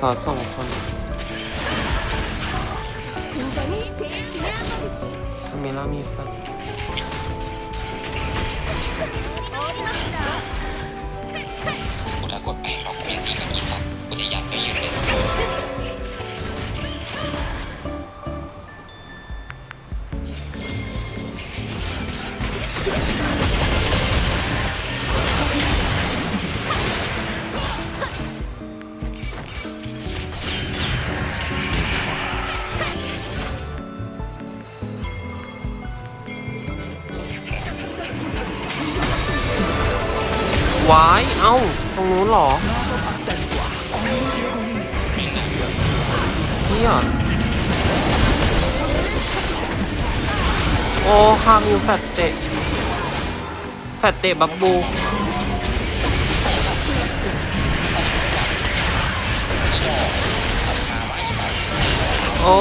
사성 선미남이다. 우리 양배율을 เอา้า ตรงนู้นเหรอเนี่ยโอ้คามิวแฟตเตะแฟตเตะบับบูโอ้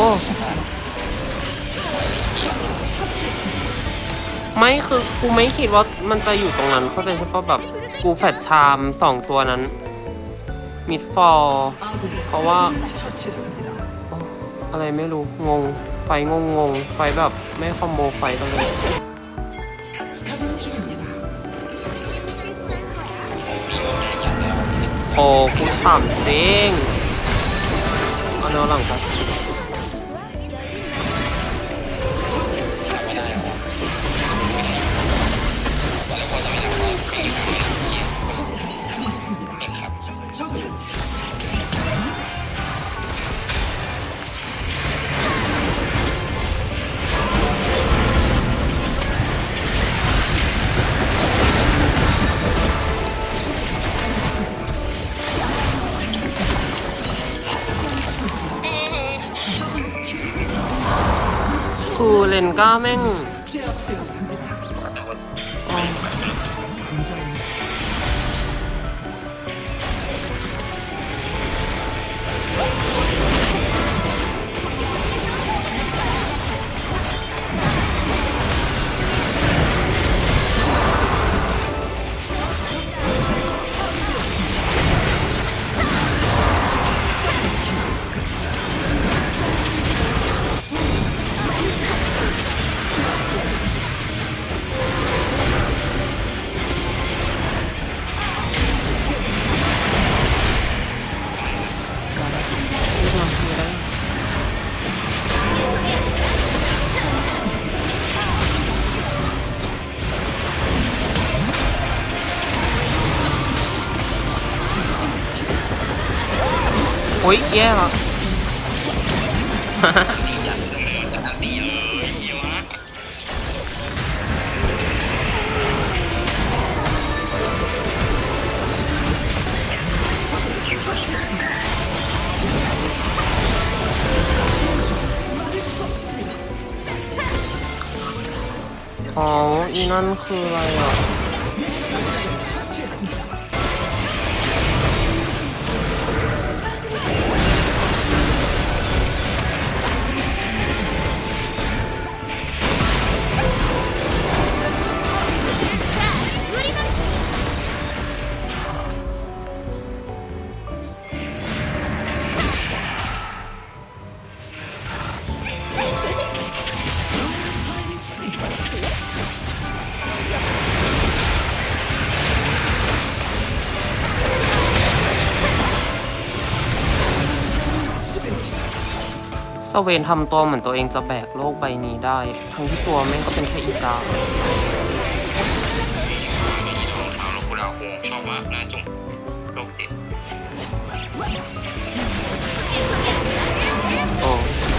ไม่คือกูไม่คิดว่ามันจะอยู่ตรงนั้นเข้าใจใช่ปะแบบ กูแฟดชามสองตัวนั้น มิดฟอร์เพราะว่าโอ้อะไรไม่รู้ งง ไฟงงงงไฟแบบไม่คอมโบไฟกันเลยโอ้กูถามจริงเอาแนวหลังครับ ครูเลนก็แม่ง อ้ยแย่ละอ๋ออีนั่นคืออะไรอะ สเวนทำตัวเหมือนตัวเองจะแบกโลกใบนี้ได้ ทั้งที่ตัวแม่งก็เป็นแค่อีกาชอบว่าหน้าจุ่มโลกติดโอ้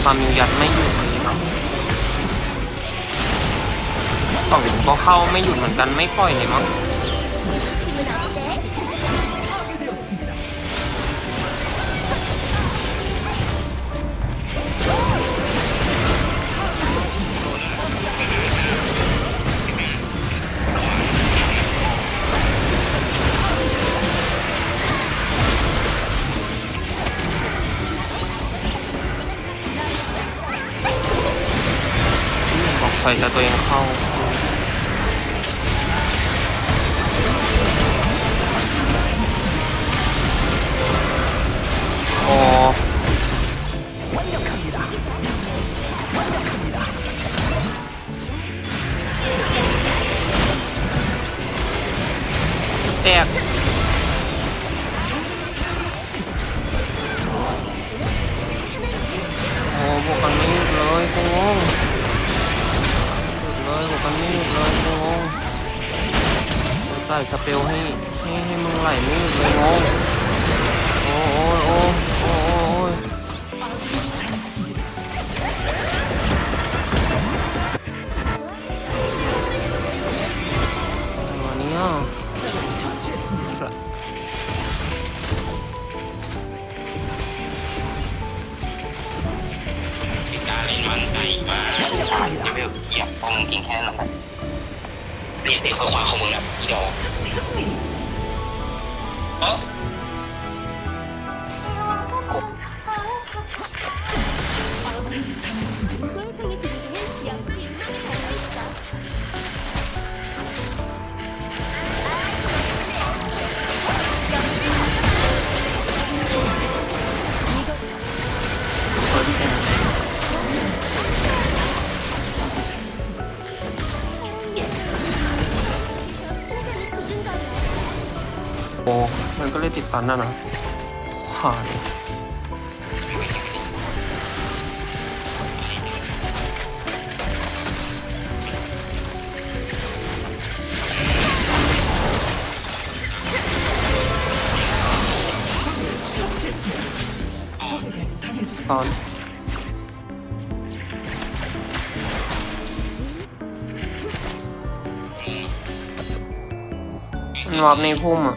ความมิวยัดไม่หยุดเลยนะฝั่งก็เข้าไม่หยุดเหมือนกันไม่ปล่อยเลยมั้ง อยกับตัวเองเข้าโอ้แตก Không ạ, không. ก็เลยติดตันนั่นนะขาดซ้อนมันวับในพุ่มอะ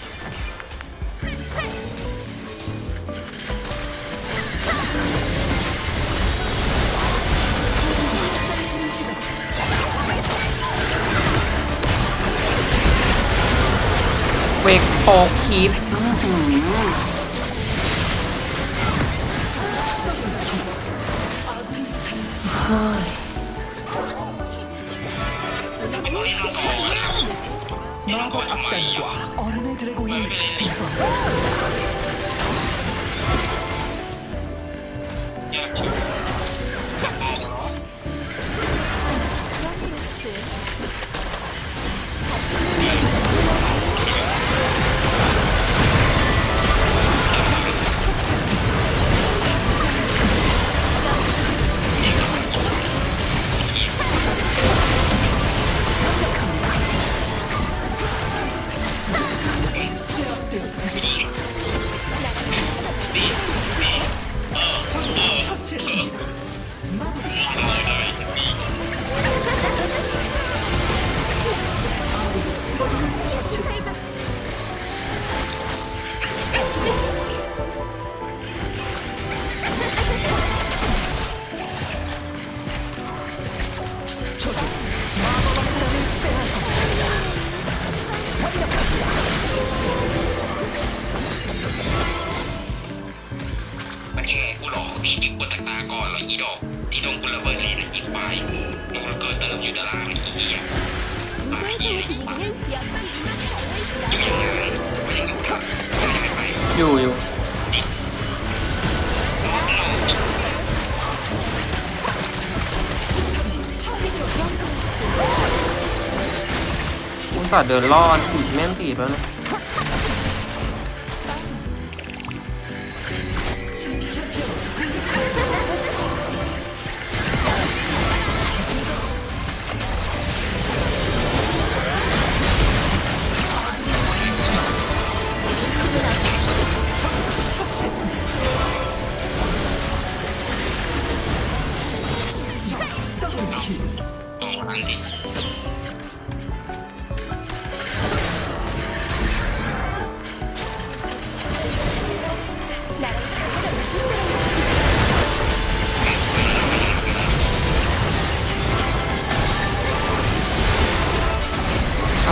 เวกโปคีฟเฮ้ย ตว์เดินรอดอีกแม่งตีแล้วนะ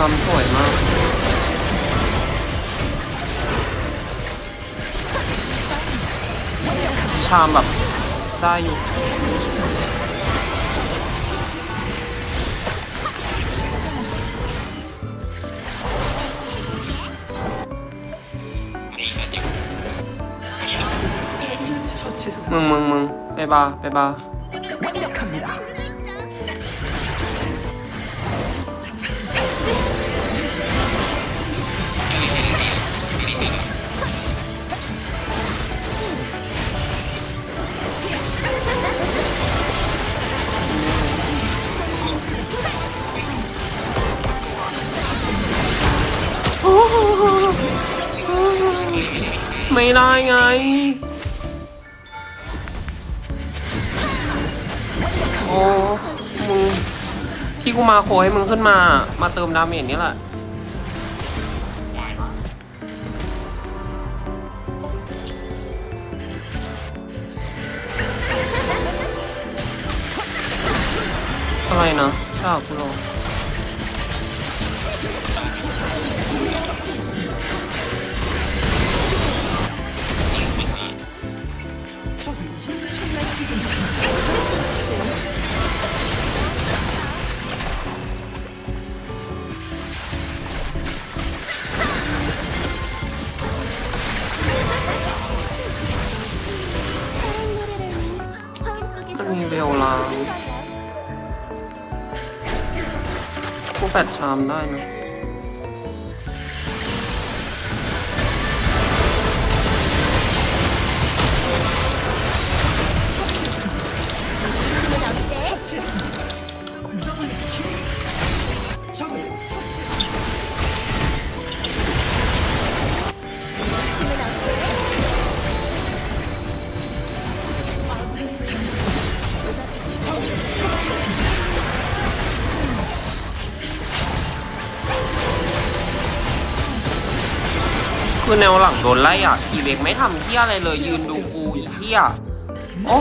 ามสวยมากชามแบบได้อยู่นี่ก็จริงมึงมึงมึงไปบาไปบา ได้ไง โอ้มึงที่กูมาขอให้มึงขึ้นมา มาเติมดาเมจนี่แหละอะไรนะชอบกูโล มีเรียวล้างกูแปดชามได้ไหม คือแนวหลังโดนไล่อะอีเบกไม่ทำเที่ยอะไรเลยยืนดูกูอีเที่ยโอ้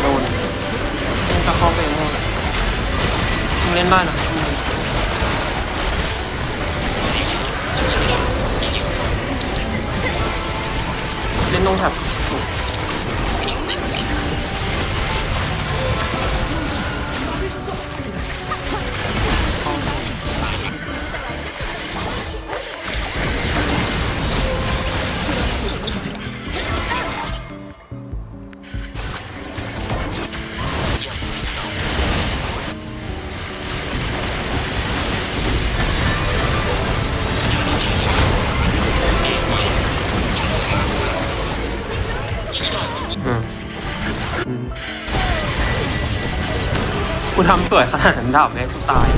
โดนจะเข้าไปโม่เล่นได้นะ อืมเล่น ทำสวยขนาดนั้นด่าแม่กูตาย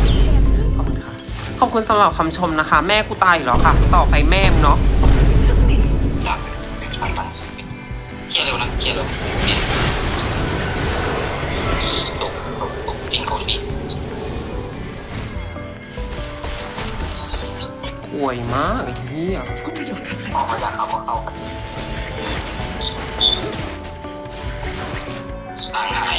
ขอบคุณค่ะ ขอบคุณสำหรับคำชมนะคะ แม่กูตายอยู่แล้วค่ะ ต่อไปแม่มึงเนาะดักไปไปเคลียร์เร็วนะเคลียร์เร็วเนี่ยตกตกตกอินโคดีห่วยมากไอ้เหี้ยออกมาจากเขาเอาสร้างหาย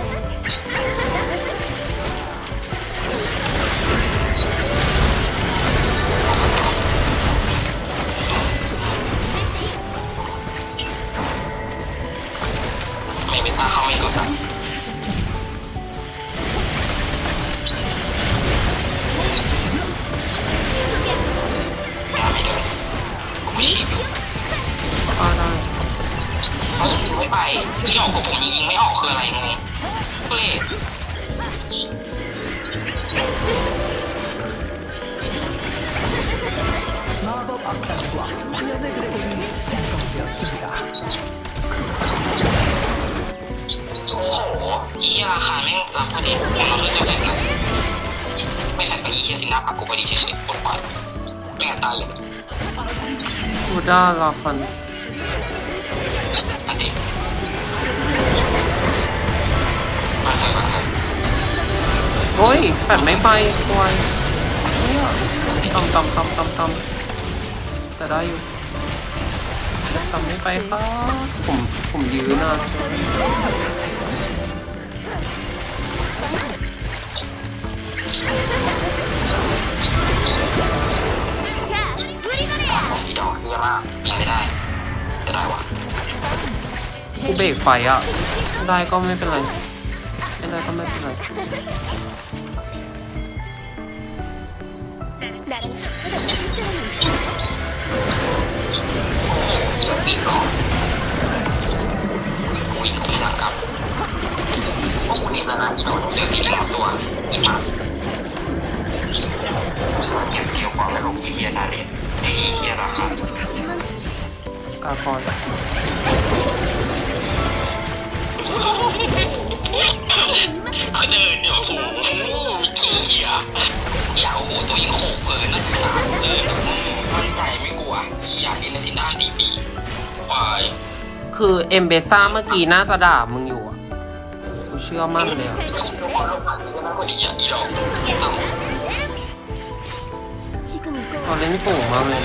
กกูพอดีเฉยๆปลดปล่อยไม่งั้นตายเลยกูด้าลาฟันอันนี้มาเลยมาเลยโอ้โอ้ยแฟดไม่ไปควายเนี่ยตำตำตำตำตำแต่ได้อยู่ตำไม่ไปค่ะผมผมยืนนะ อีดอกเยอะมากยิงไม่ได้จะได้วะกูเบรกไฟอะ ได้ก็ไม่เป็นไร ไม่ได้ก็ไม่เป็นไรอีดอกวิ่งตีหลังกลับกูเก็บแล้วนะอีดอเลือกอีกสองตัวอีดอก เกี่ยวกว่าแล้วลงที่เฮียนาเลนไอ้เฮียราคากาคอนเขาเดินเนี่ยโอ้โหเกียอยาโอ้โหตัวยิงโหกเกินนะสาเกินมั่นใจไม่กลัวเกียอินเนติน่าดีปีวายคือเอมเบซ่าเมื่อกี้น่าจะด่ามึงอยู่อะกูเชื่อมั่นเลยอะ ตอนเล่นสูงมากเลย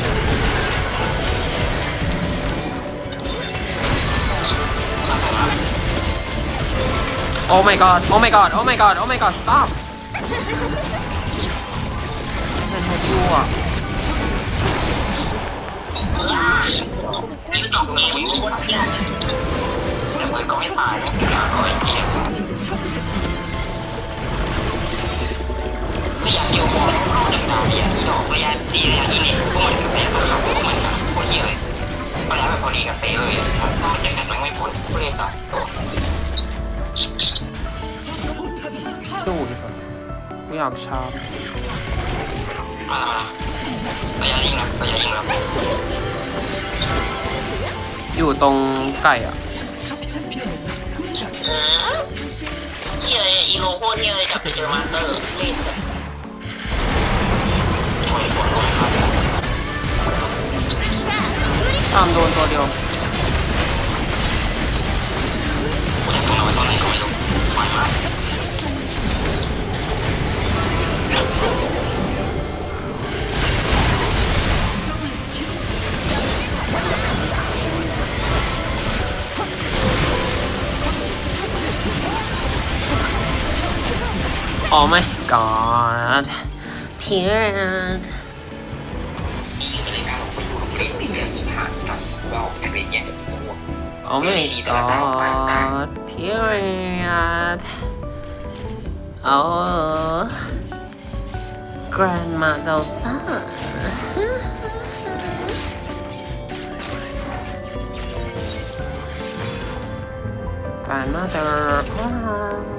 โอ้ my god โอ้ my god โอ้ my god โอ้ my god stop มันแฮกยูอะแต่มันก็ไม่ตายนะ ไม่อยากเกี่ยวมองเข้าหนึ่งนาทีอีดอกระยะดีระยะอีเนี่ยพวกมันคือแพ้ตัวขับพวกมันกับพวกเหี้ยเลยพอแล้วแบบพอดีกับเตะเลยถ้ามันจะกันมันไม่พ้นผู้เล่นต่อตัวดูดิครับกูอยากชาร์จมาระยะยิงนะระยะยิงนะอยู่ตรงไก่อะเที่ยอีโลโคตรเที่ยเลยจับไปเจอมาสเตอร์เล่น เลยโอ้ยปวดหัวครับ ชามโดนตัวเดียว กูจะต้องเอาไว้ตอนไหนก็ไม่รู้ปล่อยมา โอ้ my god เพียน อีกเลยนะเราไปอยู่เล่น 平日啊。哦，没哦，平日啊，哦，grandma oh 早餐。grandmother.